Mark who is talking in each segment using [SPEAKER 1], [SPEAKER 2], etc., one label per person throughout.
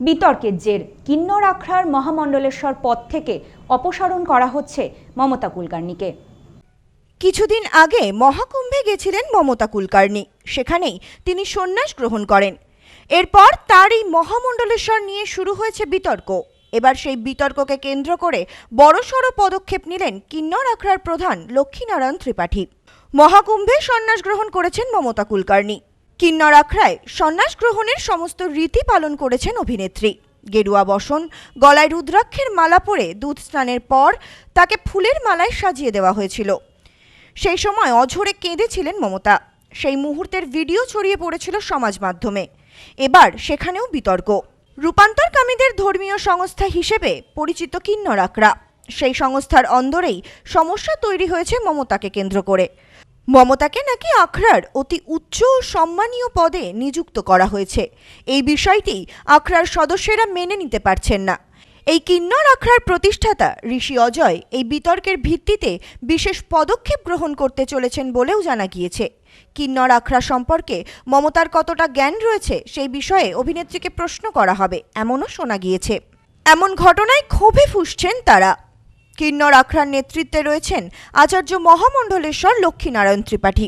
[SPEAKER 1] বিতর্কের জের। কিন্নর আখড়ার মহামণ্ডলেশ্বর পদ থেকে অপসারণ করা হচ্ছে মমতা কুলকার্নিকে।
[SPEAKER 2] কিছুদিন আগে মহাকুম্ভে গেছিলেন মমতা কুলকার্নি। সেখানেই তিনি সন্ন্যাস গ্রহণ করেন। এরপর তার এই মহামণ্ডলেশ্বর নিয়ে শুরু হয়েছে বিতর্ক। এবার সেই বিতর্ককে কেন্দ্র করে বড়সড় পদক্ষেপ নিলেন কিন্নর আখড়ার প্রধান লক্ষ্মীনারায়ণ ত্রিপাঠী। মহাকুম্ভে সন্ন্যাস গ্রহণ করেছেন মমতা কুলকার্নি। কিন্নর আখড়ায় সন্ন্যাস গ্রহণের সমস্ত রীতি পালন করেছেন অভিনেত্রী। গেরুয়া বসন, গলায় রুদ্রাক্ষের মালা পরে দুধ স্নানের পর তাকে ফুলের মালায় সাজিয়ে দেওয়া হয়েছিল। সেই সময় অঝরে কেঁদেছিলেন মমতা। সেই মুহূর্তের ভিডিও ছড়িয়ে পড়েছিল সমাজ মাধ্যমে। এবার সেখানেও বিতর্ক। রূপান্তরকামীদের ধর্মীয় সংস্থা হিসেবে পরিচিত কিন্নর আকরা সেই সংস্থার অন্দরেই সমস্যা তৈরি হয়েছে মমতাকে কেন্দ্র করে। মমতাকে নাকি আখড়ার অতি উচ্চ সম্মানীয় পদে নিযুক্ত করা হয়েছে। এই বিষয়টি আখড়ার সদস্যেরা মেনে নিতে পারছেন না। এই কিন্নর আখড়ার প্রতিষ্ঠাতা ঋষি অজয় এই বিতর্কের ভিত্তিতে বিশেষ পদক্ষেপ গ্রহণ করতে চলেছেন বলেও জানা গিয়েছে। কিন্নর আখড়া সম্পর্কে মমতার কতটা জ্ঞান রয়েছে সেই বিষয়ে অভিনেত্রীকে প্রশ্ন করা হবে, এমনও শোনা গিয়েছে। এমন ঘটনায় ক্ষোভে ফুসছেন তারা। কিন্নর আখড়ার নেতৃত্বে রয়েছেন আচার্য মহামণ্ডলেশ্বর লক্ষ্মীনারায়ণ ত্রিপাঠী।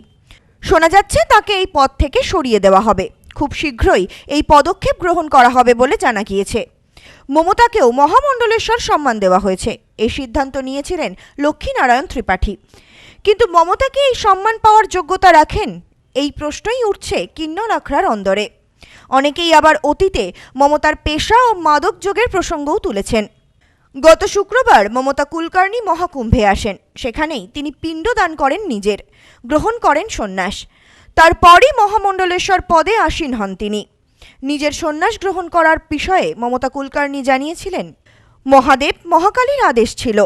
[SPEAKER 2] শোনা যাচ্ছে তাকে এই পদ থেকে সরিয়ে দেওয়া হবে। খুব শীঘ্রই এই পদক্ষেপ গ্রহণ করা হবে বলে জানা গিয়েছে। মমতাকেও মহামণ্ডলেশ্বর সম্মান দেওয়া হয়েছে। এই সিদ্ধান্ত নিয়েছিলেন লক্ষ্মীনারায়ণ ত্রিপাঠী। কিন্তু মমতাকে এই সম্মান পাওয়ার যোগ্যতা রাখেন? এই প্রশ্নই উঠছে কিন্নর আখড়ার অন্দরে। অনেকেই আবার অতীতে মমতার পেশা ও মাদক যোগের প্রসঙ্গও তুলেছেন। গত শুক্রবার মমতা কুলকার্নি মহাকুম্ভে আসেন। সেখানেই তিনি পিণ্ডদান করেন নিজের, গ্রহণ করেন সন্ন্যাস। তারপরই মহামণ্ডলেশ্বর পদে আসীন হন তিনি। নিজের সন্ন্যাস গ্রহণ করার বিষয়ে মমতা কুলকার্নি জানিয়েছিলেন, মহাদেব মহাকালীর আদেশ ছিল,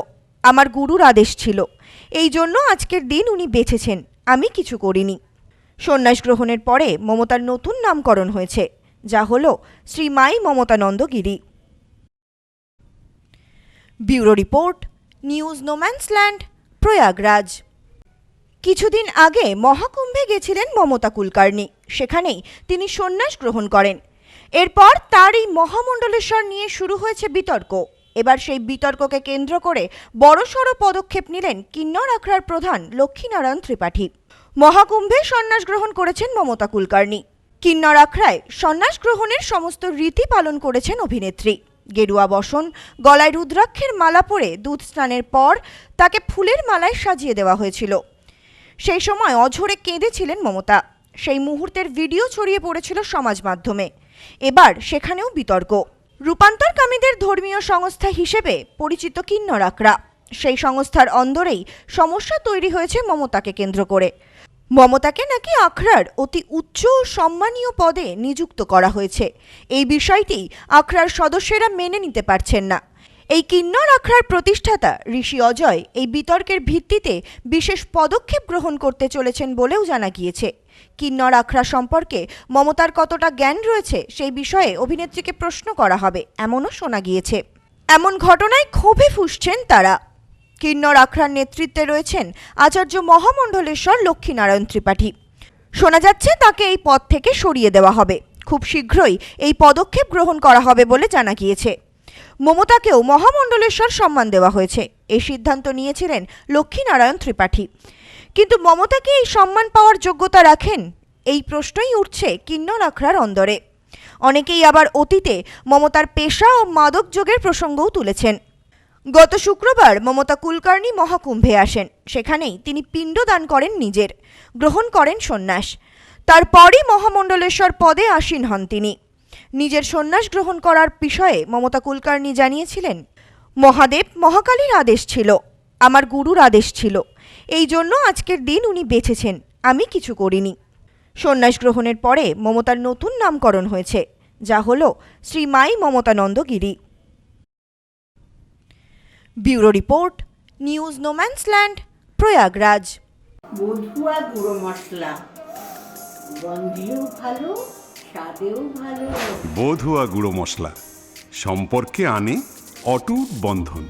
[SPEAKER 2] আমার গুরুর আদেশ ছিল। এই জন্য আজকের দিন উনি বেঁচেছেন, আমি কিছু করিনি। সন্ন্যাস গ্রহণের পরে মমতার নতুন নামকরণ হয়েছে, যা হল Shrimai Mamatananda Giri bureau report, news no man's land Prayagraj. কিছুদিন আগে মহাকুম্ভে গেছিলেন মমতা কুলকার্নি। সেখানেই তিনি সন্ন্যাস গ্রহণ করেন। এরপর তার এই মহামণ্ডলেশ্বর নিয়ে শুরু হয়েছে বিতর্ক। এবার সেই বিতর্ককে কেন্দ্র করে বড়সড় পদক্ষেপ নিলেন কিন্নর আখড়ার প্রধান লক্ষ্মীনারায়ণ ত্রিপাঠী। মহাকুম্ভে সন্ন্যাস গ্রহণ করেছেন মমতা কুলকার্নি। কিন্নর আখড়ায় সন্ন্যাস গ্রহণের সমস্ত রীতি পালন করেছেন অভিনেত্রী। গেরুয়া বসন, গলায় রুদ্রাক্ষের মালা পরে দুধ স্নানের পর তাকে ফুলের মালায় সাজিয়ে দেওয়া হয়েছিল। সেই সময় অঝরে কেঁদেছিলেন মমতা। সেই মুহূর্তের ভিডিও ছড়িয়ে পড়েছিল সমাজ মাধ্যমে। এবার সেখানেও বিতর্ক। রূপান্তরকামীদের ধর্মীয় সংস্থা হিসেবে পরিচিত কিন্নর আকরা সেই সংস্থার অন্দরেই সমস্যা তৈরি হয়েছে মমতাকে কেন্দ্র করে। মমতাকে নাকি আখড়ার অতি উচ্চ ও সম্মানীয় পদে নিযুক্ত করা হয়েছে। এই বিষয়টি আখড়ার সদস্যেরা মেনে নিতে পারছেন না। এই কিন্নর আখড়ার প্রতিষ্ঠাতা ঋষি অজয় এই বিতর্কের ভিত্তিতে বিশেষ পদক্ষেপ গ্রহণ করতে চলেছেন বলেও জানা গিয়েছে। কিন্নর আখড়া সম্পর্কে মমতার কতটা জ্ঞান রয়েছে সেই বিষয়ে অভিনেত্রীকে প্রশ্ন করা হবে, এমনও শোনা গিয়েছে। এমন ঘটনায় ক্ষোভে ফুসছেন তারা। কিন্নর আখড়ার নেতৃত্বে রয়েছেন আচার্য মহামণ্ডলেশ্বর লক্ষ্মীনারায়ণ ত্রিপাঠী। শোনা যাচ্ছে তাকে এই পদ থেকে সরিয়ে দেওয়া হবে। খুব শীঘ্রই এই পদক্ষেপ গ্রহণ করা হবে বলে জানা গিয়েছে। মমতাকেও মহামণ্ডলেশ্বর সম্মান দেওয়া হয়েছে। এই সিদ্ধান্ত নিয়েছিলেন লক্ষ্মীনারায়ণ ত্রিপাঠী। কিন্তু মমতাকে এই সম্মান পাওয়ার যোগ্যতা রাখেন? এই প্রশ্নই উঠছে কিন্নর আখড়ার অন্দরে। অনেকেই আবার অতীতে মমতার পেশা ও মাদক যোগের প্রসঙ্গও তুলেছেন। গত শুক্রবার মমতা কুলকার্নি মহাকুম্ভে আসেন। সেখানেই তিনি পিণ্ডদান করেন নিজের। গ্রহণ করেন সন্ন্যাস। তারপরই মহামণ্ডলেশ্বর পদে আসীন হন তিনি। নিজের সন্ন্যাস গ্রহণ করার বিষয়ে মমতা কুলকার্নি জানিয়েছিলেন, মহাদেব, মহাকালীর আদেশ ছিল। আমার গুরুর আদেশ ছিল। এই জন্য আজকের দিন উনি বেঁচেছেন। আমি কিছু করিনি। সন্ন্যাস গ্রহণের পরে মমতার নতুন নামকরণ হয়েছে, যা হল Shrimai Mamatananda Giri bureau report news no man's land Prayagraj.
[SPEAKER 3] বধুয়া গুঁড়ো মশলা। গন্ধেও ভালো স্বাদেও ভালো।
[SPEAKER 4] বধুয়া গুঁড়ো মশলা। সম্পর্কে আনে অটুট বন্ধন।